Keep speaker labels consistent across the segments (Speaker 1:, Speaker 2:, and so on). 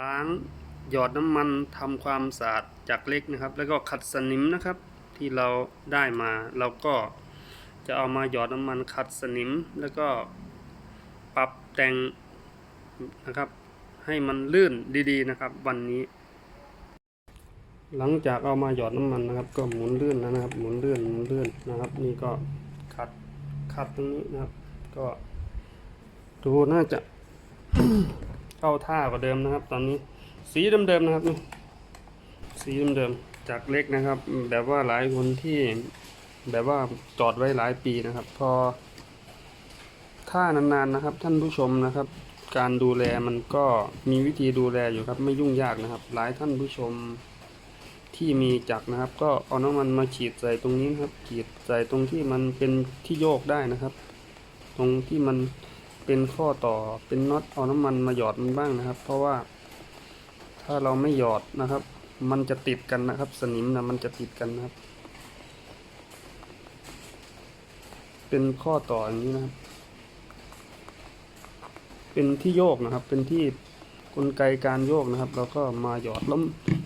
Speaker 1: ล้างหยอดน้ำมันทำความสะอาดจากเล็กนะครับ แล้วก็ขัดสนิมนะครับที่เราได้มาเราก็จะเอามาหยอดน้ำมันขัดสนิม แล้วก็ปรับแต่งนะครับ ให้มันลื่นดีๆนะครับ วันนี้ หลังจากเอามาหยอดน้ำมันนะครับ ก็หมุนลื่นแล้วนะครับ หมุนลื่นหมุนลื่นนะครับ นี่ก็ขัดขัดตรงนี้นะครับ ก็ดูน่าจะ เข้าท่ากว่าเดิมนะครับ ตอนนี้สีเดิมๆนะครับนี่สีเดิมๆจากเล็กนะครับ แบบว่าหลายคนที่แบบว่าจอดไว้หลายปีนะครับ พอท่านานๆนะครับ ท่านผู้ชมนะครับ การดูแลมันก็มีวิธีดูแลอยู่ครับ ไม่ยุ่งยากนะครับ หลายท่านผู้ชมที่มีจักรนะครับ ก็เอาน้ำมันมาฉีดใส่ตรงนี้นครับฉีดใส่ตรงที่มันเป็นที่โยกได้นะครับ ตรงที่มัน เป็นข้อต่อเป็นน็อตเอาน้ำมันมาหยอดมันบ้างนะครับ เพราะว่า ถ้าเราไม่หยอดนะครับ มันจะติดกันนะครับ สนิมนะมันจะติดกันนะครับ เป็นข้อต่ออย่างนี้นะครับเป็นที่โยกนะครับ เป็นที่กลไกการโยกนะครับ เราก็มาหยอดแล้ว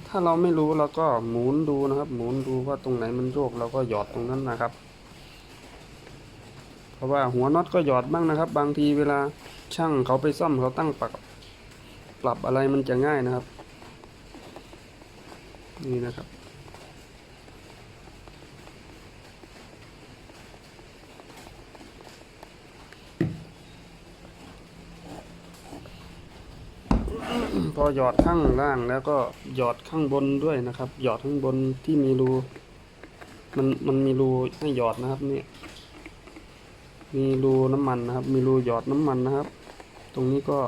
Speaker 1: ถ้าเราไม่รู้เราก็หมุนดูนะครับ หมุนดูว่าตรงไหนมันโยกเราก็หยอดตรงนั้นนะครับ เพราะว่าหัวน็อตก็หยอดบ้างนะครับ บางทีเวลาช่างเขาไปซ่อมเขาตั้งปรับปรับอะไรมันจะง่ายนะครับ นี่นะครับพอหยอดข้างล่างแล้วก็หยอดข้างบนด้วยนะครับ หยอดข้างบนที่มีรู มันมันมีรูให้หยอดนะครับเนี่ย มีรูน้ำมันนะครับ มีรูหยอดน้ำมันนะครับ ตรงนี้ก็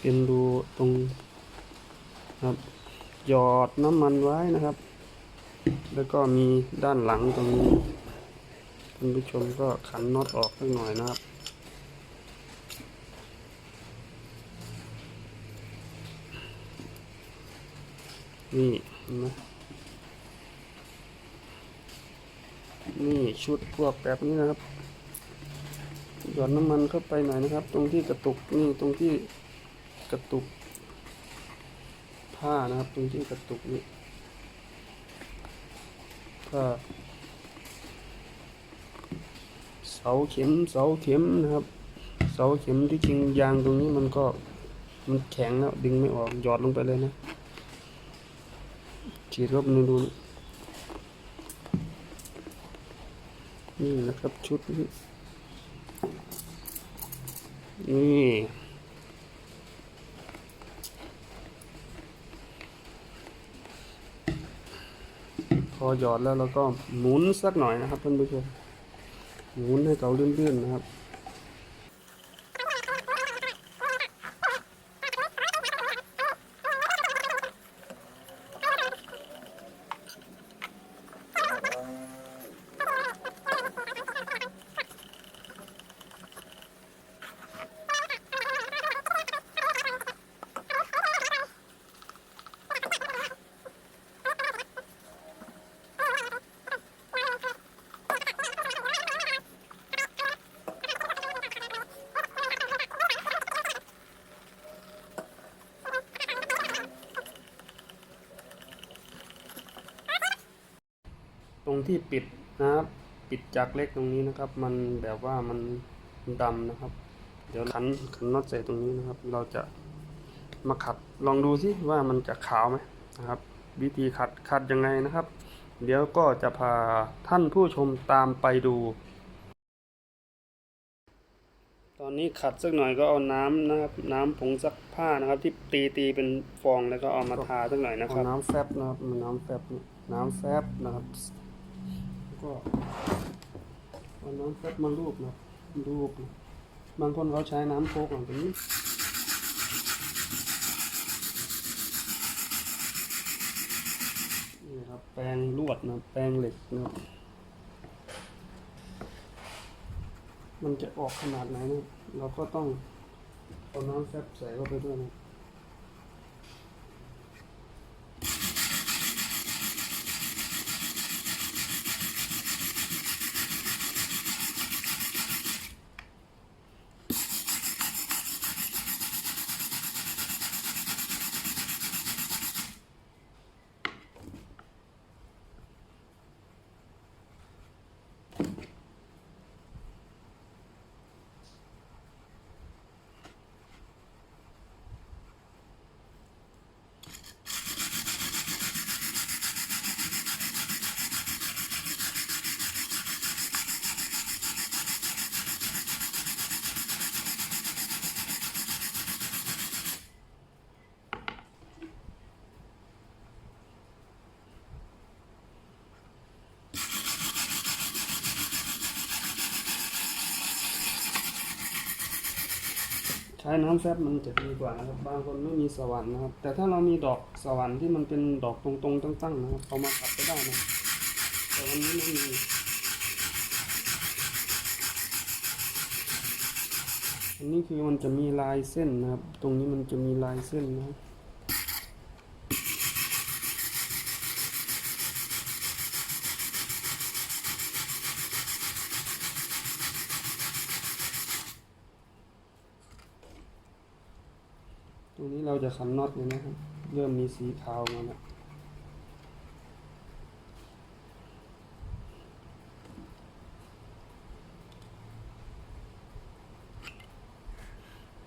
Speaker 1: เป็นรูตรงครับหยอดน้ำมันไว้นะครับ แล้วก็มีด้านหลังตรงนี้คุณผู้ชมก็ขันน็อตออกสักหน่อยนะครับ นี่นไหมนี่ชุดพวกแบบนี้นะครับ หยอดน้ำมันเข้าไปหน่อยนะครับ ตรงที่กระตุกนี่ตรงที่กระตุก ผ้านะครับ ตรงที่กระตุกนี่ผ้าเสาเข็มเสาเข็มนะครับ เสาเข็มที่จริงยางตรงนี้มันก็มันแข็งแล้วดึงไม่ออกหยอดลงไปเลยนะ ฉีดเข้าไปในรูนะนี่นะครับชุดนี้นี่พอหยอดแล้วเราก็หมุนสักหน่อยนะครับท่านผู้ชมหมุนให้เขาเลื่อนๆนะครับ ที่ปิดนะครับปิดจากเล็กตรงนี้นะครับ มันแบบว่ามันดำนะครับ เดี๋ยวขันขันน็อตใส่ตรงนี้นะครับ เราจะมาขัดลองดูสิว่ามันจะขาวไหมนะครับ วิธีขัดขัดยังไงนะครับ เดี๋ยวก็จะพาท่านผู้ชมตามไปดู ตอนนี้ขัดสักหน่อยก็เอาน้ำนะครับ น้ำผงซักผ้านะครับ ที่ตีตีเป็นฟองแล้วก็เอามาทาสักหน่อยนะครับ น้ำแฟบนะครับน้ำแฟบน้ำแฟบนะครับ ก็เอาน้ำแฟบมาลูบนะครับลูบนะบางคนเขาใช้น้ำโคกหลังจากนี้นี่ครับแปรงลวดนะแปรงเหล็กนะครับมันจะออกขนาดไหนนะเราก็ต้องเอาน้ำแฟบใส่เข้าไปด้วยนะ ช้น้ำแฟบมันจะดีกว่านะครับ บางคนไม่มีสว่านนะครับ แต่ถ้าเรามีดอกสว่านที่มันเป็นดอกตรงๆตั้งๆนะครับเอามาขัดก็ได้นะ แต่วันนี้ไม่มีอันนี้คือมันจะมีลายเส้นนะครับ ตรงนี้มันจะมีลายเส้นนะครับ ต รงนี้เราจะขันน็อตเลยนะครับ เริ่มมีสีขาวมาแล้ว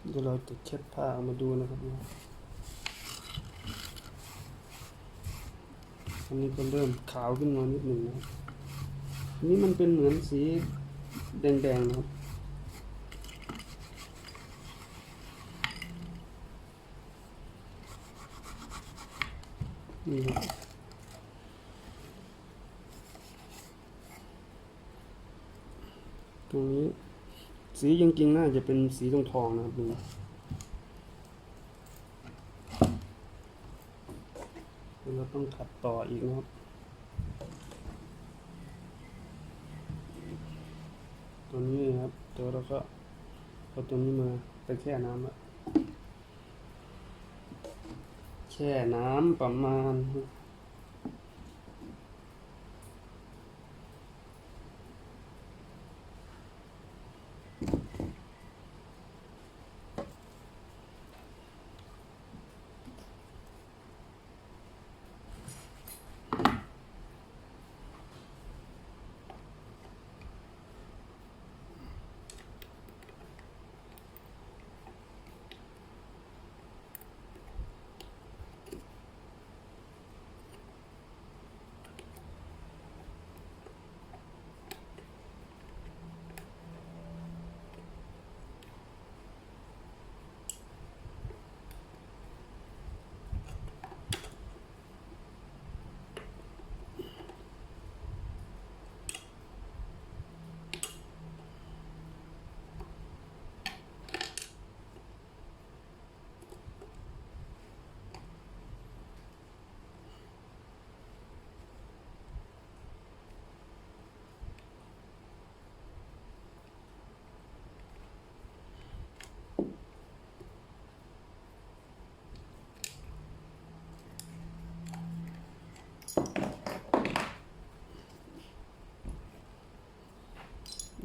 Speaker 1: เดี๋ยวเราจะเช็ดผ้าเอามาดูนะครับเนี่ยอันนี้ก็เริ่มขาวขึ้นมานิดหนึ่งนะอันนี้มันเป็นเหมือนสีแดงๆนะครับ นี่ครับตรงนี้ สีจริงๆน่าจะเป็นสีทองทองนะครับดูเราต้องขัดต่ออีกนะครับตัวนี้นะครับเดี๋ยวเราก็เอาตัวนี้มาไปแช่น้ำอะ แช่น้ำประมาณ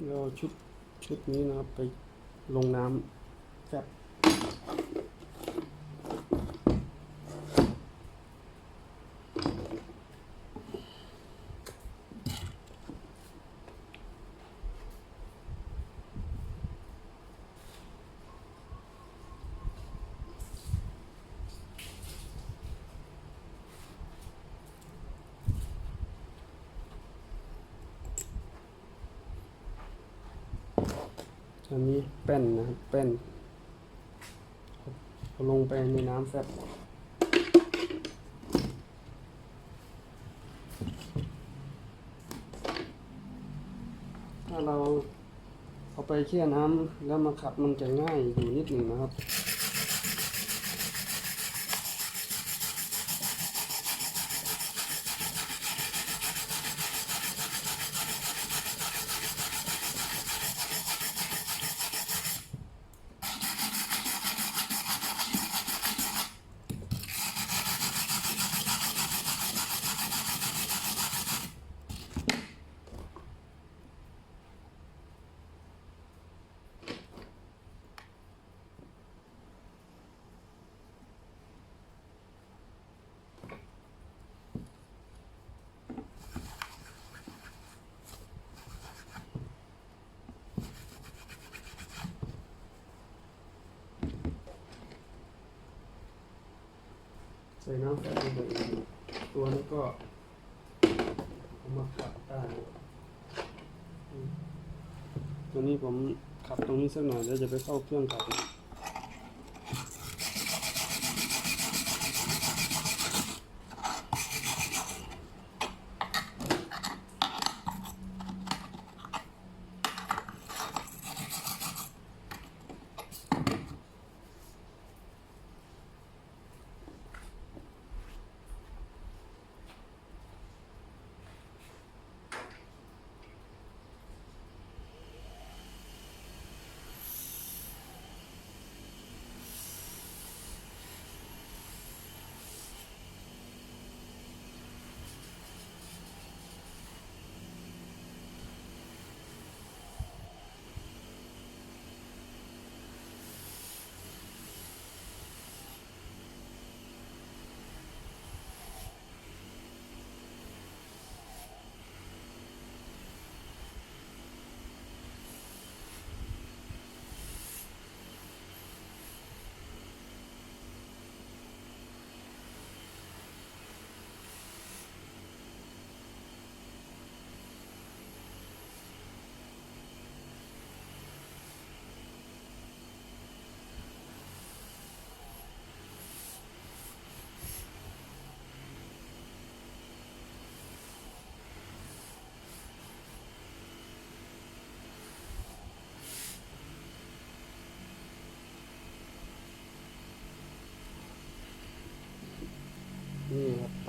Speaker 1: เราเอาชุดชุดนี้นะครับไปลงน้ำแฟบ อันนี้แป้นนะครับแป้นเอาลงไปในน้ำแฟบถ้าเราเอาไปแช่น้ำแล้วมาขัดมันจะง่ายอยู่นิดหนึ่งนะครับ ใส่น้ำแฟบลงไปอีกตัวนี้ก็เอามาขับได้ตัวนี้ผมขับตรงนี้สักหน่อยแล้วจะไปเข้าเครื่องขับนะ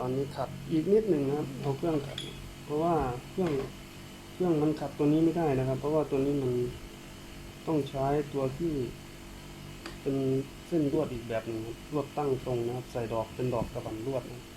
Speaker 1: อนนี้ขัดอีกนิดหนึ่งนะครับเอาเครื่องขัด เพราะว่าเครื่องเครื่องมันขัดตัวนี้ไม่ได้นะครับ เพราะว่าตัวนี้มันต้องใช้ตัวที่ เป็นเส้นลวดอีกแบบหนึ่งลวดตั้งตรงนะครับ ใส่ดอกเป็นดอกกระบันลวดนะ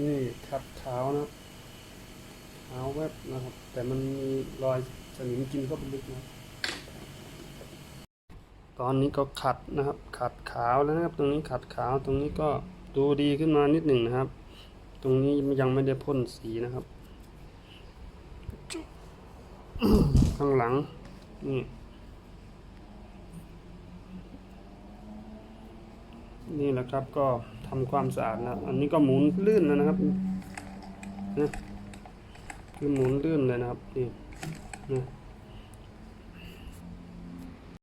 Speaker 1: นี่ขัดขานะครับขาแวบนะครับ แต่มันมีรอยสนิมกินเข้าไปลึกนะตอนนี้ก็ขัดนะครับ ขัดขาวแล้วนะครับ ตรงนี้ขัดขาวตรงนี้ก็ดูดีขึ้นมานิดหนึ่งนะครับ ตรงนี้ยังไม่ได้พ่นสีนะครับ ข้างหลังนี่ นี่แหละครับก็ทำความสะอาดนะอันนี้ก็หมุนลื่นแล้วนะครับนะคือหมุนลื่นเลยนะครับนี่นะ